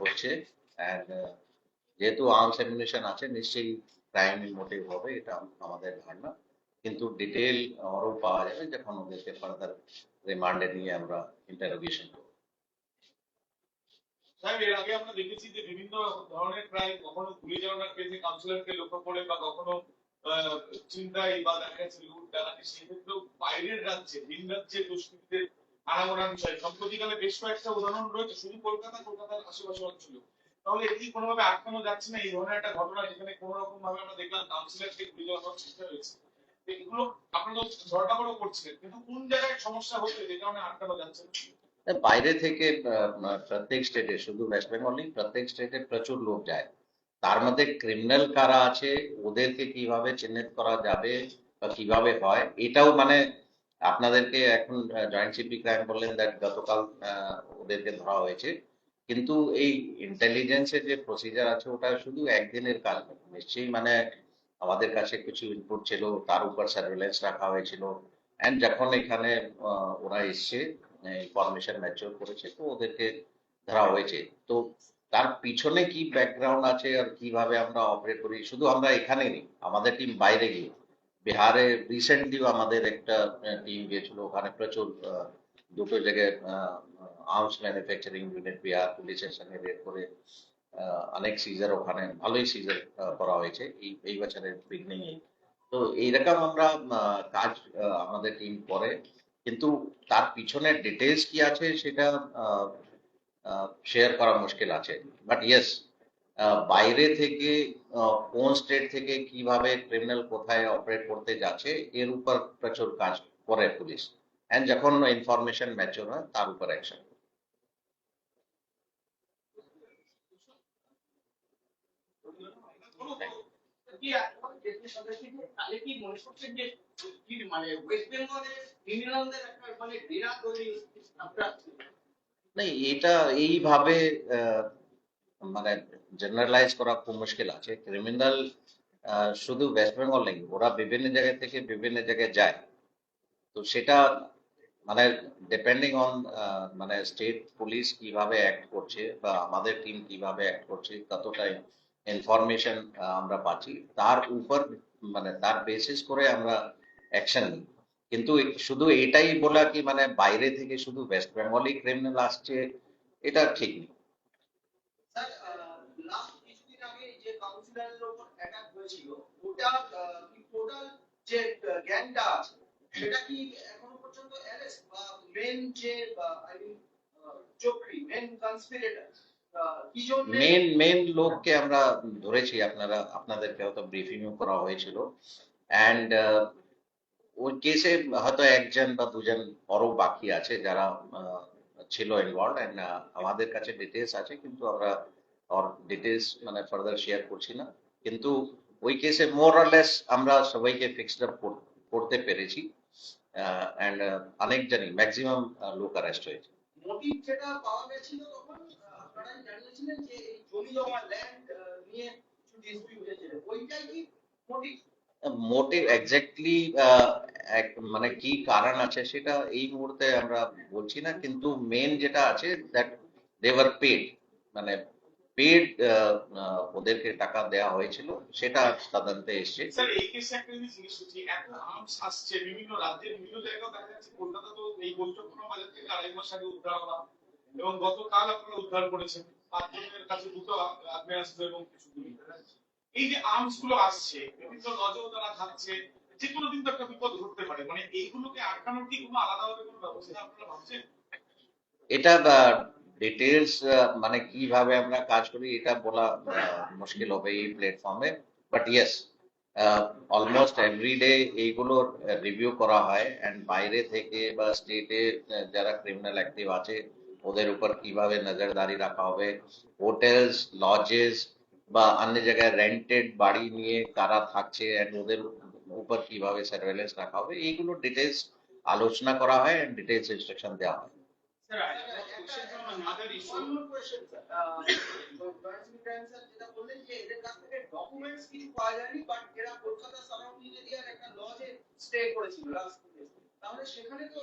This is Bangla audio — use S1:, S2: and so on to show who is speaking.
S1: হচ্ছে। অ্যান্ড যেহেতু আর্মস অ্যামিউনিশন আছে, নিশ্চয়ই ক্রাইম মোটিভ হবে, এটা আমাদের ধারণা। কিন্তু ডিটেল আরও পাওয়া যাবে যখন ওদেরকে ফার্দার রিমান্ডে নিয়ে আমরা ইন্টারোগেশন করব।
S2: এর আগে আমরা দেখেছি যে বিভিন্ন ধরনের কখনো লক্ষ্য করে বা কখনো বা দেখা আনাগোনা বিষয়। সম্প্রতিকালে বেশ কয়েকটা উদাহরণ রয়েছে, শুধু কলকাতা, কলকাতার আশেপাশে অঞ্চল তাহলে এটি কোনোভাবে আটকানো যাচ্ছে না, এই ধরনের একটা ঘটনা যেখানে কোনো রকম ভাবে আমরা দেখলাম কাউন্সিলরকে গুলি চালানোর চেষ্টা হয়েছে এগুলো আপনারা তো করছিলেন, কিন্তু কোন জায়গায় সমস্যা হচ্ছে যে কারণে আটকানো যাচ্ছে না?
S1: বাইরে থেকে প্রত্যেক স্টেটে শুধু ওয়েস্ট বেঙ্গলই প্রত্যেক স্টেটে প্রচুর লোক যায়। তার মধ্যে ক্রিমিনাল কারা আছে, ওদেরকে কীভাবে চিহ্নিত করা যাবে বা কীভাবে হয়, এটাও মানে আপনাদেরকে এখন জয়েন্ট সিপি ক্রাইম বললেন দ্যাট গতকাল ওদেরকে ধরা হয়েছে। কিন্তু এই ইন্টেলিজেন্সের যে প্রসিজার আছে, ওটা শুধু একদিনের কাজ নিশ্চয়ই মানে আমাদের কাছে কিছু ইনপুট ছিল, তার উপর সার্ভেলেন্স রাখা হয়েছিল। এন্ড যখন এখানে ওরা এসছে ইনফরমেশন ম্যাচিওর করেছে, তো ওদেরকে ধরা হয়েছে। তো তার পিছনে কি ব্যাকগ্রাউন্ড আছে আর কীভাবে আমরা অপারেট করি, শুধু আমরা এখানে নেই, আমাদের টিম বাইরে গিয়ে। বিহারে রিসেন্টলিও আমাদের একটা টিম গিয়েছিল, ওখানে প্রচুর দুটো জায়গায় আর্মস ম্যানুফ্যাকচারিং ইউনিট বিহার পুলিশের সঙ্গে রেড করে অনেক সিজার ওখানে, ভালোই সিজার করা হয়েছে এই এই বছরের বিগনিং এ তো এইরকম আমরা কাজ আমাদের টিম করে, কিন্তু তার পিছনে ডিটেলস কি আছে সেটা শেয়ার করা মুশকিল আছে। বাট ইয়েস বাইরে থেকে কোন স্টেট থেকে কীভাবে ক্রিমিনাল কোথায় অপারেট করতে যাচ্ছে এর উপর প্রচুর কাজ করে পুলিশ। এন্ড যখন ইনফরমেশন ম্যাচিওর হয় তার উপর অ্যাকশন না এটা এইভাবে মানে জেনারেলাইজ করা খুব মুশকিল আছে। ক্রিমিনাল শুধু ওয়েস্ট বেঙ্গল নেই, ওরা বিভিন্ন জায়গা থেকে বিভিন্ন জায়গায় যায়। তো সেটা মানে ডিপেন্ডিং অন মানে স্টেট পুলিশ কীভাবে অ্যাক্ট করছে বা আমাদের টিম কীভাবে অ্যাক্ট করছে কতটা ইনফরমেশন আমরা পাচ্ছি, তার উপর মানে তার বেসিস করে আমরা অ্যাকশন নিই। কিন্তু শুধু এটাই বলা কি মানে বাইরে থেকে শুধু ওয়েস্ট বেঙ্গলই ক্রিমিনাল আসছে, এটা ঠিক নেই।
S3: আগে যে উপর হয়েছিল, ওটা কি যে আছে, সেটা কি এখনও পর্যন্ত বা মেন যে চক্রী মেন
S1: মেন মেন লোককে আমরা ধরেছি, আপনারা, আপনাদেরকে হয়তো ব্রিফিং করা হয়েছিল। অ্যান্ড ওই কেসে হয়তো একজন বা দুজন আরও বাকি আছে যারা ছিল ইনভলভ অ্যান্ড আমাদের কাছে ডিটেলস আছে, কিন্তু আমরা ওর ডিটেলস মানে ফার্দার শেয়ার করছি না। কিন্তু ওই কেসে মোর লেস আমরা সবাইকে ফিক্সড আপ করতে পেরেছি। অ্যান্ড অনেকজনই ম্যাক্সিমাম লোক অ্যারেস্ট হয়েছে।
S3: মোটিভ যেটা পাওয়া গেছিল তখন আহ, আপনারা জানিয়েছিলেন যে এই জমি জমা ল্যান্ড নিয়ে কিছু ডিসপিউট হয়েছিল। ওইটাই কি মোটিভ?
S1: মোটিভ এক্স্যাক্টলি মানে কি কারণ আছে সেটা এই মুহূর্তে আমরা বলছি না। কিন্তু মেন যেটা আছে দ্যাট দেওয়ার পেড মানে পেড ওদেরকে টাকা দেওয়া হয়েছিল সেটা তদন্তে এসছে।
S2: স্যার এই কেসে একটা জিনিস করছি এত আর্মস আসছে বিভিন্ন রাজ্যের বিভিন্ন জায়গায় দেখা যাচ্ছে কলকাতা তো এই বৈঠকখানা বাজার থেকে আড়াই মাস আগে উদ্ধার করা এবং গতকাল আপনারা উদ্ধার করেছেন। পাঁচজনের কাছে দুটো আগ্নেয়াস্ত্র এবং কিছু গুলি। এই যে আর্মসগুলো আসছে বিভিন্ন নজর তারা থাকছে যে কোনো দিন তো একটা বিপদ ঘটতে পারে। মানে এইগুলোকে আটকানোর কি কোনো আলাদাভাবে কোনো ব্যবস্থা আপনারা ভাবছেন?
S1: এটা ডিটেলস মানে কীভাবে আমরা কাজ করি এটা বলা আহ, মুশকিল হবে এই প্ল্যাটফর্মে বাট ইয়েস অলমোস্ট এভরিডে এইগুলোর রিভিউ করা হয় অ্যান্ড বাইরে থেকে বা স্টেটে যারা ক্রিমিনাল অ্যাক্টিভ আছে ওদের উপর কীভাবে নজরদারি রাখা হবে হোটেলস লজেস বা অন্য জায়গায় রেন্টেড বাড়ি নিয়ে কারা থাকছে and ওদের উপর কীভাবে সার্ভেলেন্স রাখা হবে এইগুলো ডিটেলস আলোচনা করা হয় অ্যান্ড ডিটেলস ইনস্ট্রাকশন দেওয়া হয়
S2: স্যার একটা question from another issue.
S3: One more question, sir. Uh, Joint Crime Sir যেটা বললেন যে এদের কাছ থেকে ডকুমেন্টস কিছু পাওয়া যায়নি বাট এরা কলকাতা সারাউন্ডিং এরিয়ার একটা লজে স্টে করেছিল লাস্ট তাহলে সেখানে তো